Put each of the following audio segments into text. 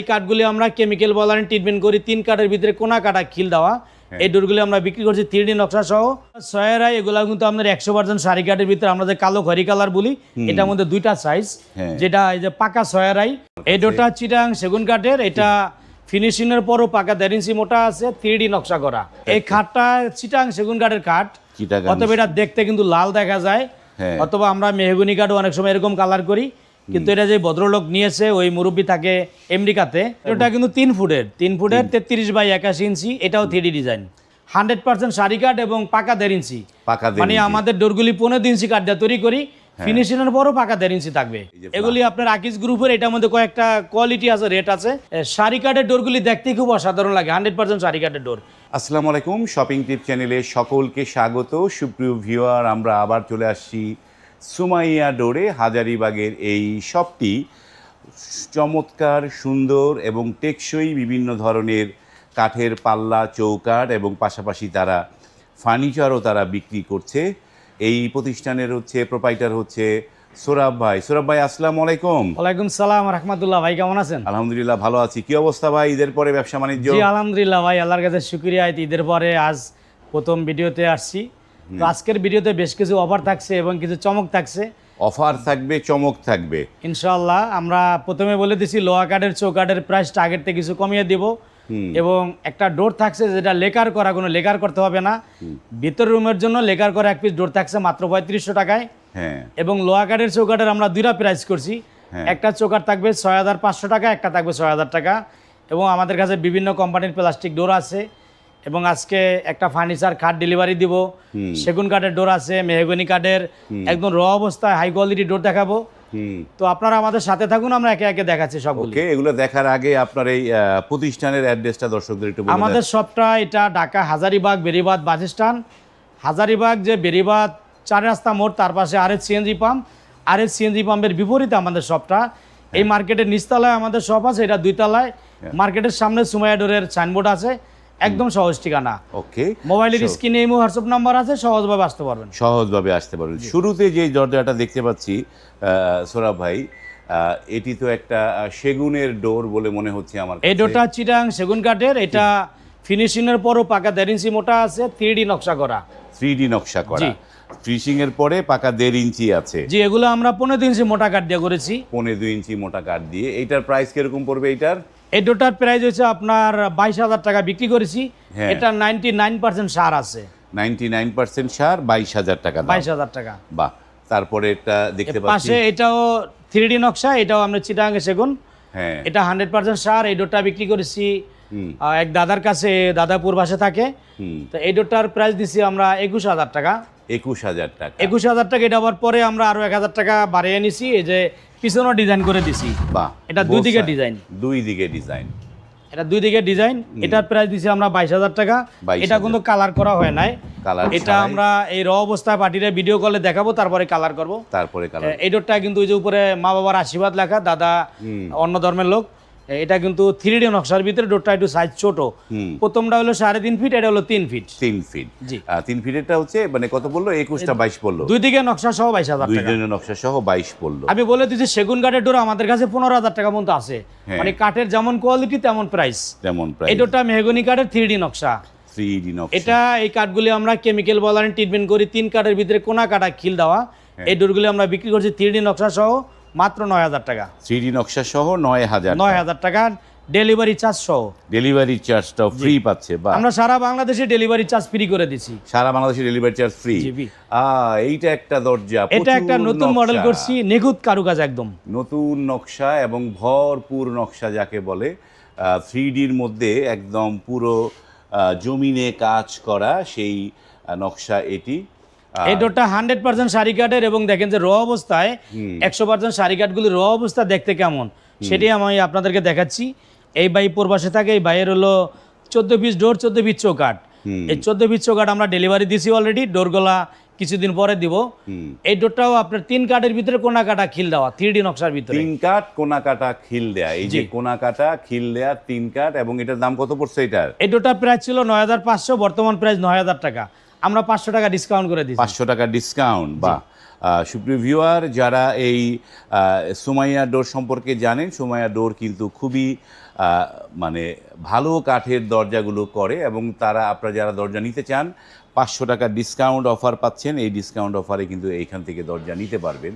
এই কাঠগুলি আমরা কেমিক্যাল বলার ট্রিটমেন্ট করি। তিন কাঠের ভিতরে কোনা কাটা খিল দেওয়া। এই ডোরগুলি আমরা বিক্রি করছি থ্রি ডি নকশা সহ। সয়েরাই এগুলো কিন্তু আপনার একশো পার্সেন্ট শাড়ি কাঠের ভিতরে আমরা যে কালো খয়রি কালার বলি এটার মধ্যে দুইটা সাইজ হ্যাঁ। যেটা এই যে পাকা সয়েরাই এই ডোরটা চিটাং সেগুন কাঠের এটা ফিনিশিং এর পরও পাকা দেড় ইঞ্চি মোটা আছে থ্রি ডি নকশা করা। এই খাটটা চিটাং সেগুন কাঠের কাঠ চিটাগাং অতএব এটা দেখতে কিন্তু লাল দেখা যায়। হ্যাঁ। অথবা আমরা মেহগুনি কাঠও অনেক সময় এরকম কালার করি। কিন্তু এটা যে ভদ্রলোক নিয়েছে ওই মুরব্বী থাকে আমেরিকাতে এটা কিন্তু তিন ফুটের তিন ফুটের তেত্রিশ বাই একাশি ইঞ্চি এটাও থ্রি ডিজাইন। হান্ড্রেড পার্সেন্ট শাড়ি কাঠ এবং পাকা দেড় ইঞ্চি। পাকা মানে। আমাদের ডোরগুলি পনেরো ইঞ্চি কাঠ দিয়ে তৈরি করি ফিনিশিং এর পরও পাকা দেড় ইঞ্চি থাকবে। এগুলি আপনার আকিস গ্রুপের এটার মধ্যে কয়েকটা কোয়ালিটি আছে রেট আছে। শাড়ি কাঠের ডোরগুলি দেখতে খুব অসাধারণ লাগে হান্ড্রেড পার্সেন্ট শাড়ি কাঠের ডোর। আসসালামু আলাইকুম শপিং টিপ চ্যানেলে সকলকে স্বাগত। সুপ্রিয় ভিউয়ার আমরা আবার চলে আসছি সুমাইয়া ডোরে হাজারিবাগের এই শপটি চমৎকার সুন্দর এবং টেকসই বিভিন্ন ধরনের কাঠের পাল্লা চৌকাঠ এবং পাশাপাশি তারা ফার্নিচারও তারা বিক্রি করছে। এই প্রতিষ্ঠানের হচ্ছে প্রোপাইটার হচ্ছে সোরাব ভাই। সোরাব ভাই আসসালামু আলাইকুম। ওয়ালাইকুম সালাম রহমতুল্লাহ ভাই কেমন আছেন? আলহামদুলিল্লাহ ভালো আছি। কি অবস্থা ভাই? ঈদের পরে ব্যবসা বাণিজ্য? জি আলহামদুলিল্লাহ ভাই আল্লাহর কাছে শুক্রিয়া। ঈদের পরে আজ প্রথম ভিডিওতে আসছি। তো আজকের ভিডিওতে বেশ কিছু অফার থাকছে এবং কিছু চমক থাকছে। অফার থাকবে চমক থাকবে। ইনশাল্লাহ আমরা প্রথমে বলে দিছি লোহা কাঠের চৌকাঠের প্রাইসটা আগের থেকে কিছু কমিয়ে দিব। এবং একটা ডোর থাকছে যেটা লেকার করা কোনো লেকার করতে হবে না। ভিতর রুমের জন্য লেকার করা এক পিস ডোর থাকছে মাত্র পঁয়ত্রিশশো টাকায়। হ্যাঁ। এবং লোহা কাঠের চৌকাঠের আমরা দুইটা প্রাইস করছি। হ্যাঁ। একটা চৌকাঠ থাকবে ছয় হাজার পাঁচশো টাকা একটা থাকবে ছয় হাজার টাকা। এবং আমাদের কাছে বিভিন্ন কোম্পানির প্লাস্টিক ডোর আছে। এবং আজকে একটা ফার্নিচার খাট ডেলিভারি দিব। সেগুন কাঠের ডোর আছে মেহগনি কাঠের। একদম র অবস্থায় হাই কোয়ালিটি ডোর দেখাবো। তো আপনারা আমাদের সাথে থাকুন আমরা একে একে দেখাচ্ছি সবগুলি। ওকে এগুলো দেখার আগে আপনার এই প্রতিষ্ঠানের অ্যাড্রেসটা দর্শকদের একটু আমাদের সবটা এটা ঢাকা হাজারিবাগ বেরিবাদ বাস স্ট্যান্ড। হাজারিবাগ যে বেরিবাদ চার রাস্তা মোড় তার পাশে আরেক সিএনজি পাম্প আরেক সিএনজি পাম্পের বিপরীতে আমাদের শপটা এই মার্কেটের নিচতলায় আমাদের শপ আছে এটা দুই তলায় মার্কেটের সামনে সুমাইয়া ডোরের সাইনবোর্ড আছে। একদম সহজ ঠিকানা। ওকে মোবাইলের স্ক্রিনে এই হোয়াটসঅ্যাপ নাম্বার আছে সহজভাবে আসতে পারবেন। সহজভাবে আসতে পারবেন। শুরুতে যে দরজাটা দেখতে পাচ্ছি সোরাব ভাই এটি তো একটা সেগুনের ডোর বলে মনে হচ্ছে আমার এই ডোরটা চিটাং সেগুন কাঠের এটা ফিনিশিংয়ের পরও পাকা দেড় ইঞ্চি মোটা আছে থ্রি ডি নকশা করা। থ্রি ডি নকশা করা। ফিনিশিং এর পরে পাকা দেড় ইঞ্চি আছে। জি এগুলো আমরা পনেরো ইঞ্চি মোটা কাঠ দিয়ে করেছি। পনে দুই ইঞ্চি মোটা কাঠ দিয়ে। এইটার প্রাইস কীরকম পড়বে এইটার? এই ডোটার প্রাইস হচ্ছে আপনার বাইশ হাজার টাকা বিক্রি করেছি। হ্যাঁ। এটা নাইনটি নাইন পার্সেন্ট সার আছে। নাইনটি নাইন পার্সেন্ট সার বাইশ হাজার টাকা বাইশ হাজার টাকা। বাহ তারপরে এটা দেখতে পাচ্ছি। পাশে এটাও থ্রি ডি নকশা এটাও আমরা চিটাঙ্গে সেগুন। হ্যাঁ। এটা হান্ড্রেড পার্সেন্ট সার এই ডোরটা বিক্রি করেছি। এক দাদার কাছে দাদাপুর বাসে থাকে। তো এই ডোরটার প্রাইস দিছি আমরা একুশ হাজার টাকা। একুশ হাজার টাকা। একুশ হাজার টাকা এটা আবার পরে আমরা আরও এক হাজার টাকা বাড়িয়ে নিছি। এই যে পিছনেও ডিজাইন করে দিছি। বাহ এটা দুই দিকে ডিজাইন দুই দিকে ডিজাইন এটা দুই দিকে ডিজাইন এটার প্রাইস দিছি আমরা বাইশ হাজার টাকা। 22,000 এটা কিন্তু কালার করা হয় নাই। কালার এটা আমরা এই র অবস্থায় পার্টিরে ভিডিও কলে দেখাবো তারপরে কালার করব। তারপরে কালার এই ডোরটা কিন্তু ওই যে উপরে মা বাবার আশীর্বাদ লেখা দাদা অন্য ধর্মের লোক। এটা কিন্তু থ্রি ডি নকশার ভিতরে ডোরটা একটু সাইজ ছোট। প্রথমটা হলো সাড়ে তিন ফিট এটা হলো তিন ফিট তিন ফিট জি। আহ, তিন ফিটেরটা হচ্ছে মানে কত বলল একুশটা বাইশ পড়ল। দুই দিকে নকশা সহ বাইশ হাজার দুই টাকা। নকশা সহ বাইশ পড়ল। আমি বলে দিচ্ছি সেগুন কাঠের ডোর আমাদের কাছে পনেরো হাজার টাকা মতো আছে। হ্যাঁ। মানে কাঠের যেমন কোয়ালিটি তেমন প্রাইস তেমন প্রায় এই ডোরটা মেহগনি কাঠের থ্রি ডি নকশা। থ্রি ডি নকশা। এটা এই কাঠগুলি আমরা কেমিক্যাল বলার ট্রিটমেন্ট করি। তিন কাঠের ভিতরে কোনা কাটা খিল দেওয়া। হ্যাঁ। এই ডোরগুলি আমরা বিক্রি করছি থ্রি ডি নকশা সহ। মাত্র নয় হাজার টাকা। থ্রি নকশা সহ নয় হাজার নয় হাজার টাকা ডেলিভারি চার্জ সহ। ডেলিভারি চার্জটাও ফ্রি পাচ্ছে বা আমরা সারা বাংলাদেশে ডেলিভারি চার্জ ফ্রি করে দিছি। সারা বাংলাদেশে ডেলিভারি চার্জ ফ্রি। এইটা একটা দরজা এটা একটা নতুন মডেল করছি নিখুঁত কারুকাজ একদম। নতুন নকশা এবং ভরপুর নকশা যাকে বলে থ্রি ডির মধ্যে একদম পুরো জমিনে কাজ করা সেই নকশা এটি। এই ডোরটা হান্ড্রেড পার্সেন্ট শাড়ি কাঠের এবং দেখেন যে র অবস্থায় একশো পার্সেন্ট শাড়ি কাঠগুলি র অবস্থা দেখতে কেমন? সেটাই আমি আপনাদেরকে দেখাচ্ছি। এই বাই পূর্বাসে থাকে এই বাইয়ের হলো চোদ্দ পিস ডোর চোদ্দ পিস চৌকাঠ। এই চোদ্দ পিস চৌকাঠ আমরা ডেলিভারি দিছি অলরেডি ডোরগুলা কিছুদিন পরে দিব। এই ডোরটাও আপনার তিন কাঠের ভিতরে কোনা কাটা খিল দেওয়া থ্রি ডি নকশার ভিতরে। তিন কাঠ কোনা কাটা খিল দেয়া। এই যে কোনা কাটা খিল দেয়া তিন কাঠ এবং এটার দাম কত পড়ছে এটার? এই ডোরটার প্রাইস ছিল নয় হাজার পাঁচশো বর্তমান প্রাইস নয় হাজার টাকা। আমরা পাঁচশো টাকা ডিসকাউন্ট করে দিই পাঁচশো টাকা ডিসকাউন্ট বা সুপ্রিয় ভিউয়ার যারা এই সুমাইয়া ডোর সম্পর্কে জানেন সুমাইয়া ডোর কিন্তু খুবই মানে ভালো কাঠের দরজাগুলো করে এবং তারা আপনারা যারা দরজা নিতে চান পাঁচশো টাকা ডিসকাউন্ট অফার পাচ্ছেন। এই ডিসকাউন্ট অফারে কিন্তু এইখান থেকে দরজা নিতে পারবেন।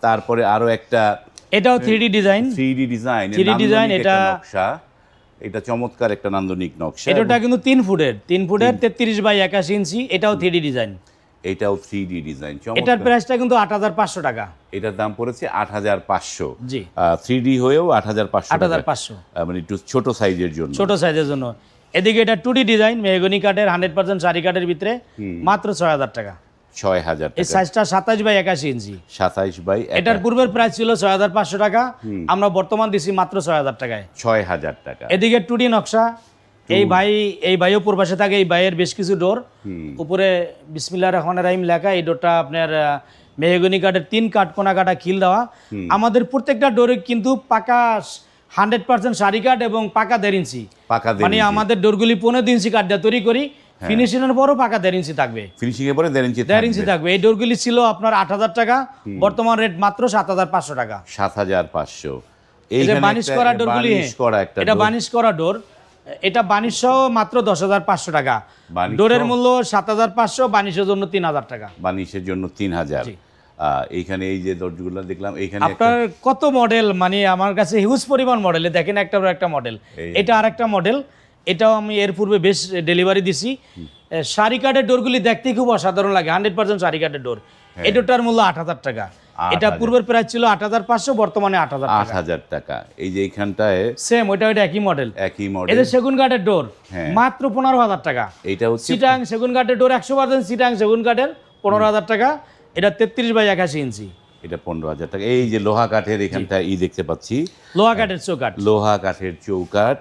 তারপরে আরও একটা এটাও three design three D design 3D design এটা- নকশা। এটা চমৎকার একটা নান্দনিক নকশা এটা কিন্তু তিন ফুটের তিন ফুটের তেত্রিশ বাই একাশি ইঞ্চি এটাও থ্রি ডিজাইন এটাও থ্রি ডি ডিজাইন এটার প্রাইসটা কিন্তু আট হাজার পাঁচশো টাকা। এটার দাম পড়েছে আট হাজার পাঁচশো। জি। থ্রি ডি হয়েও আট হাজার পাঁচশো আট হাজার পাঁচশো। মানে একটু ছোট সাইজের জন্য। ছোট সাইজের জন্য। এদিকে এটা টু ডি ডিজাইন মেহগনি কাঠের হান্ড্রেড পার্সেন্ট শাড়ি কাঠের ভিতরে মাত্র ছয় হাজার টাকা। ছয় হাজার এই সাইজটা সাতাশ বাই একাশি ইঞ্চি। সাতাইশ বাই এটার পূর্বের প্রাইস ছিল ছয় হাজার পাঁচশো টাকা। আমরা বর্তমান দিছি মাত্র ছয় হাজার টাকায়। ছয় হাজার টাকা। এদিকে টুডি নকশা। এই ভাই এই ভাইও পূর্বাসে থাকে এই ভাইয়ের বেশ কিছু ডোর। উপরে বিসমিল্লা রহমান রাহিম লেখা এই ডোরটা আপনার মেহগনি কাঠের তিন কাঠ কোনা কাটা খিল দেওয়া। আমাদের প্রত্যেকটা ডোরে কিন্তু পাকা হান্ড্রেড পার্সেন্ট সারি কাঠ এবং পাকা দেড় ইঞ্চি। পাকা মানে আমাদের ডোরগুলি পনেরো ইঞ্চি কাঠ দিয়ে তৈরি করি। ফিনিশিং এর পরও পাকা দেড় ইঞ্চি থাকবে। ফিনিশিং এর পরে দেড় ইঞ্চি দেড় ইঞ্চি থাকবে। এই ডোরগুলি ছিল আপনার আট হাজার টাকা বর্তমান রেট মাত্র সাত হাজার পাঁচশো টাকা। সাত হাজার পাঁচশো। এইখানে বানিশ করা ডোরগুলি এটা বানিশ করা ডোর। এটা বানিশ সহ মাত্র দশ হাজার পাঁচশো টাকা। ডোরের মূল্য সাত হাজার পাঁচশো বানিশের জন্য তিন হাজার টাকা। বানিশের জন্য তিন হাজার। এইখানে এই যে দরজাগুলো দেখলাম এইখানে আপনার কত মডেল মানে আমার কাছে হিউজ পরিমাণ মডেল দেখেন একটা একটা মডেল এটা আর একটা মডেল এটাও আমি এর পূর্বে বেশ ডেলিভারি দিছি। শাড়ি কাঠের ডোরগুলি দেখতে খুব অসাধারণ লাগে হান্ড্রেড পার্সেন্ট শাড়ি কাঠের ডোর হ্যাঁ। এই ডোরটার মূল্য আট হাজার টাকা। এটা পূর্বের প্রাইস ছিল আট হাজার পাঁচশো বর্তমানে আট হাজার আট হাজার টাকা। এই যে এইখানটায় সেম ওইটা ওইটা একই মডেল একই মডেল এদের সেগুন কাঠের ডোর হ্যাঁ। মাত্র পনেরো হাজার টাকা। এইটা হচ্ছে সিটাং সেগুন কাঠের ডোর একশো পার্সেন্ট সিটাং সেগুন কাঠের পনেরো হাজার টাকা। এটা তেত্রিশ বাই একাশি ইঞ্চি। এটা পনেরো হাজার টাকা। এই যে লোহা কাঠের এখানটায় ই দেখতে পাচ্ছি। লোহা কাঠের চৌকাঠ। লোহা কাঠের চৌকাঠ।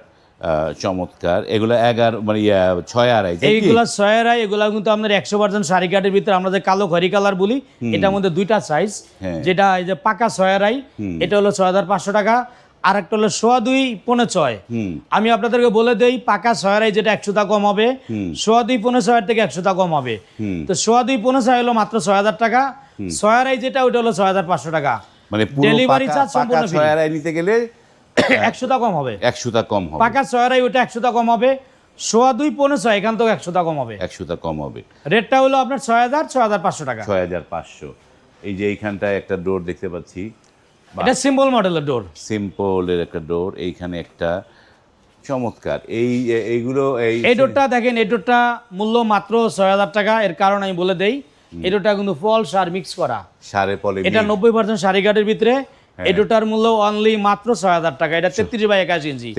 চমৎকার। এগুলো এগারো মানে ছয় আড়াই? এইগুলা ছয়েরাই এগুলা কিন্তু আপনার একশো পার্সেন্ট শাড়ি কাঠের ভিতরে আমরা যে কালো খরি কালার বলি এটার মধ্যে দুইটা সাইজ হ্যাঁ। যেটা এই যে পাকা ছয়েরাই এটা হলো ছয় হাজার পাঁচশো টাকা আর একটা হলো সোয়া দুই পনেরো ছয়। আমি আপনাদেরকে বলে দেই পাকা ছয়েরাই যেটা একশোটা কম হবে সোয়া দুই পনেরো ছয়ের থেকে একশোটা কম হবে। তো সোয়া দুই পনেরো ছয় হলো মাত্র ছয় হাজার টাকা ছয়েরাই যেটা ওটা হলো ছয় হাজার পাঁচশো টাকা। মানে Delivery পাকা- সম্পূর্ণ। ছয় আড়াই নিতে গেলে একশোটা কম হবে। একশোটা কম হবে। পাকা ছয়েরাই ওটা একশোটা কম হবে। সোয়া দুই পনেরো ছয় এখান থেকে একশোটা কম হবে। একশোটা কম হবে। রেটটা হলো আপনার ছয় হাজার ছয় হাজার পাঁচশো টাকা। ছয় হাজার পাঁচশো। এই যে এইখানটায় একটা ডোর দেখতে পাচ্ছি। এটা সিম্পল মডেলের ডোর। সিম্পলের একটা ডোর। এইখানে একটা চমৎকার। এই এইগুলো এই এই ডোরটা দেখেন এই ডোরটা মূল্য মাত্র ছয় হাজার টাকা। এর কারণ আমি বলে দেই এই ডোরটা কিন্তু ফল সার মিক্স করা। সাড়ে পলে এটা নব্বই পার্সেন্ট শাড়ি কাঠের ভিতরে। এই ডোরটার মূল্য অনলি মাত্র ছয় হাজার টাকা। এটা তেত্রিশ বাই একাশি ইঞ্চি।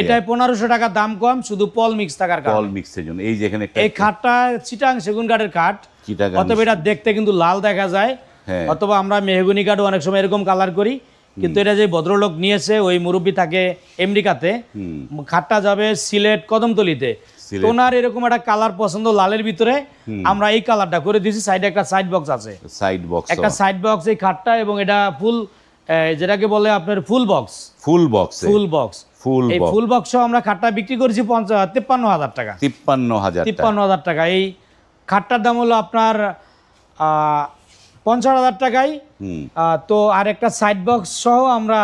এটায় পনেরোশো টাকা দাম কম শুধু পল মিক্স থাকার পল কারণে মিক্সের জন্য। এই যে এখানে এই খাটটা চিটাং সেগুন কাঠের কাঠ চিটাগাং অথবা এটা দেখতে কিন্তু লাল দেখা যায়। হ্যাঁ। অথবা আমরা মেহগুনি কাঠও অনেক সময় এরকম কালার করি। কিন্তু এটা যে ভদ্রলোক নিয়েছে ওই মুরব্বী থাকে আমেরিকাতে। খাটটা যাবে সিলেট কদমতলিতে। তোনার এরকম একটা কালার পছন্দ লালের ভিতরে। আমরা এই কালারটা করে দিয়েছি। সাইডে একটা সাইড বক্স আছে। সাইড বক্স একটা সাইড বক্স এই খাটটা এবং এটা ফুল যেটাকে বলে আপনার full box full box full box full এই ফুল বক্স আমরা খাটটা বিক্রি করেছি তিপ্পান্ন হাজার টাকা। তিপ্পান্ন হাজার তিপ্পান্ন হাজার টাকা। এই খাটটার দাম হলো আপনার পঞ্চাশ হাজার টাকায়। তো আর একটা সাইড বক্স সহ আমরা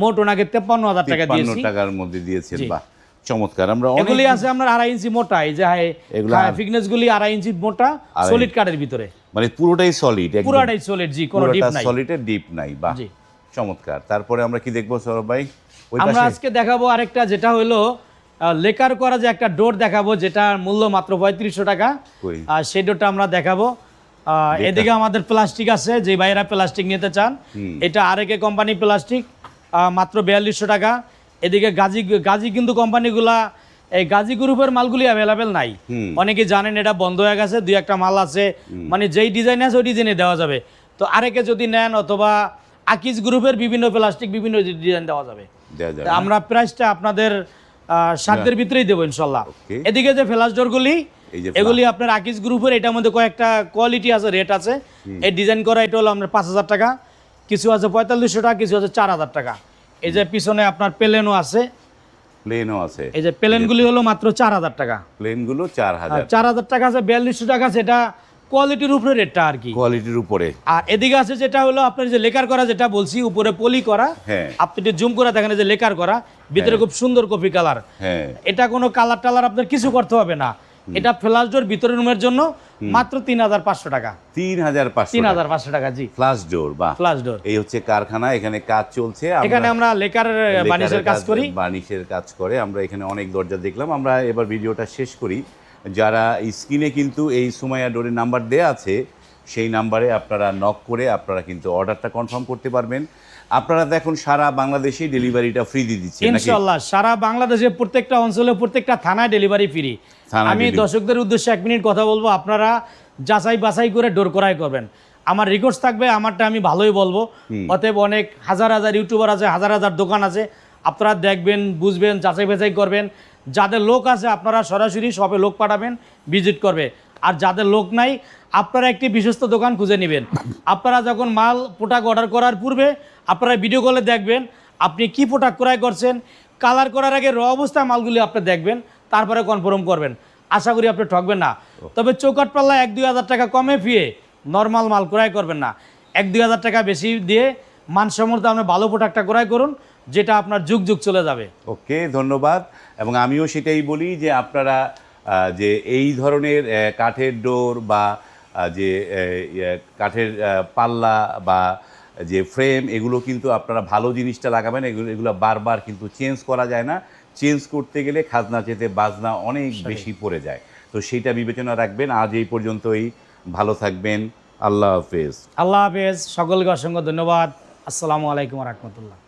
মোট ওনাকে তেপ্পান্ন হাজার টাকা দিয়েছি। টাকার মধ্যে দিয়েছেন বাহ। চমৎকার। আমরা এগুলি আছে আপনার আড়াই ইঞ্চি মোটা এই যে ফিটনেস গুলি আড়াই ইঞ্চি মোটা সলিড কাঠের ভিতরে। মানে পুরোটাই সলিড পুরাটাই সলিড জি কোনো ডিপ নাই। সলিডের ডিপ নাই বাহ। জি। চমৎকার। তারপরে আমরা কি দেখব সৌরভ ভাই? আমরা আজকে দেখাবো আরেকটা যেটা হলো লেকার করা যে একটা ডোর দেখাবো যেটার মূল্য মাত্র পঁয়ত্রিশশো টাকা। আর সেই ডোরটা আমরা দেখাবো। এদিকে আমাদের প্লাস্টিক আছে যে ভাইয়েরা প্লাস্টিক নিতে চান। এটা আরেকে কোম্পানি প্লাস্টিক মাত্র বিয়াল্লিশশো টাকা। এদিকে গাজী গাজী কিন্তু কোম্পানিগুলা এই গাজী গ্রুপের মালগুলি অ্যাভেলেবেল নাই। অনেকে জানেন এটা বন্ধ হয়ে গেছে দুই একটা মাল আছে। মানে যেই ডিজাইন আছে ওই ডিজাইনে দেওয়া যাবে। তো আরেকে যদি নেন অথবা আকিজ গ্রুপের বিভিন্ন প্লাস্টিক বিভিন্ন ডিজাইন দেওয়া যাবে। আমরা প্রাইসটা আপনাদের সাধ্যের ভিতরেই দেবো ইনশাল্লাহ। এদিকে যে ফ্লাশ ডোরগুলি এগুলি আপনার আকিজ গ্রুপের এটার মধ্যে কয়েকটা কোয়ালিটি আছে রেট আছে। এই ডিজাইন করা এটা হলো আপনার পাঁচ হাজার টাকা। কিছু আছে পঁয়তাল্লিশশো টাকা কিছু আছে চার হাজার টাকা। এই যে পিছনে আপনার প্লেনও আছে। প্লেনও আছে। এই যে প্লেনগুলি হলো মাত্র চার হাজার টাকা। প্লেনগুলো চার হাজার। চার হাজার টাকা আছে বিয়াল্লিশশো টাকা সেটা কোয়ালিটির উপরে রেটটা আর কি। কোয়ালিটির উপরে। আর এদিকে আছে যেটা হলো আপনার যে লেকার করা যেটা বলছি উপরে পলি করা। হ্যাঁ। আপনি একটু জুম করে দেখেন যে লেকার করা ভিতরে খুব সুন্দর কপি কালার হ্যাঁ। এটা কোনো কালার টালার আপনার কিছু করতে হবে না। এটা ফ্ল্যাশ ডোর ভিতরে রুমের জন্য মাত্র তিন হাজার পাঁচশো টাকা। তিন হাজার পাঁচশো তিন হাজার পাঁচশো টাকা জি। ফ্লাশ ডোর বা ফ্ল্যাশ ডোর এই হচ্ছে কারখানা এখানে কাজ চলছে। এখানে আমরা লেকার বানিশের কাজ করি। বানিশের কাজ করে। আমরা এখানে অনেক দরজা দেখলাম। আমরা এবার ভিডিওটা শেষ করি। যারা স্ক্রিনে কিন্তু এই সুমাইয়া ডোরের নাম্বার দেয়া আছে সেই নাম্বারে আপনারা নক করে আপনারা কিন্তু অর্ডারটা কনফার্ম করতে পারবেন। আপনারা দেখুন সারা বাংলাদেশে ডেলিভারিটা ফ্রি দিয়ে দিচ্ছে ইনশাআল্লাহ সারা বাংলাদেশে প্রত্যেকটা অঞ্চলে প্রত্যেকটা থানায় ডেলিভারি ফ্রি আমি দর্শকদের উদ্দেশ্যে এক মিনিট কথা বলব আপনারা যাচাই বাছাই করে ডোর করাই করবেন। আমার রিকোয়েস্ট থাকবে আমারটা আমি ভালোই বলব। অতএব অনেক হাজার হাজার ইউটিউবার আছে হাজার হাজার দোকান আছে। আপনারা দেখবেন বুঝবেন যাচাই বাছাই করবেন। যাদের লোক আছে আপনারা সরাসরি শপে লোক পাঠাবেন, ভিজিট করবে। আর যাদের লোক নাই, আপনারা একটি বিশ্বস্ত দোকান খুঁজে নেবেন। আপনারা যখন মাল প্রোডাক্ট অর্ডার করার পূর্বে আপনারা ভিডিও কলে দেখবেন, আপনি কি প্রোডাক্ট ক্রয় করছেন কালার করার আগে র অবস্থায় মালগুলি আপনি দেখবেন, তারপরে কনফার্ম করবেন। আশা করি আপনি ঠকবেন না। তবে চৌকাট পাল্লা এক দুই হাজার টাকা কমে ফিয়ে নর্মাল মাল ক্রয় করবেন না। এক দুই হাজার টাকা বেশি দিয়ে মানসম্মত আপনি ভালো প্রোডাক্টটা ক্রয় করুন যেটা আপনার যুগ যুগ চলে যাবে। ওকে ধন্যবাদ। এবং আমিও সেটাই বলি যে আপনারা যে এই ধরনের কাঠের ডোর বা যে ইয়ে, কাঠের পাল্লা বা যে ফ্রেম এগুলো কিন্তু আপনারা ভালো জিনিসটা লাগাবেন। এগুলো এগুলো বারবার কিন্তু চেঞ্জ করা যায় না। চেঞ্জ করতে গেলে খাজনা চেতে বাজনা অনেক বেশি পড়ে যায়। তো সেইটা বিবেচনা রাখবেন। আজ এই পর্যন্তই। ভালো থাকবেন। আল্লাহ হাফেজ। আল্লাহ হাফেজ। সকলকে অসংখ্য ধন্যবাদ। আসসালামু আলাইকুম রহমতুল্লাহ।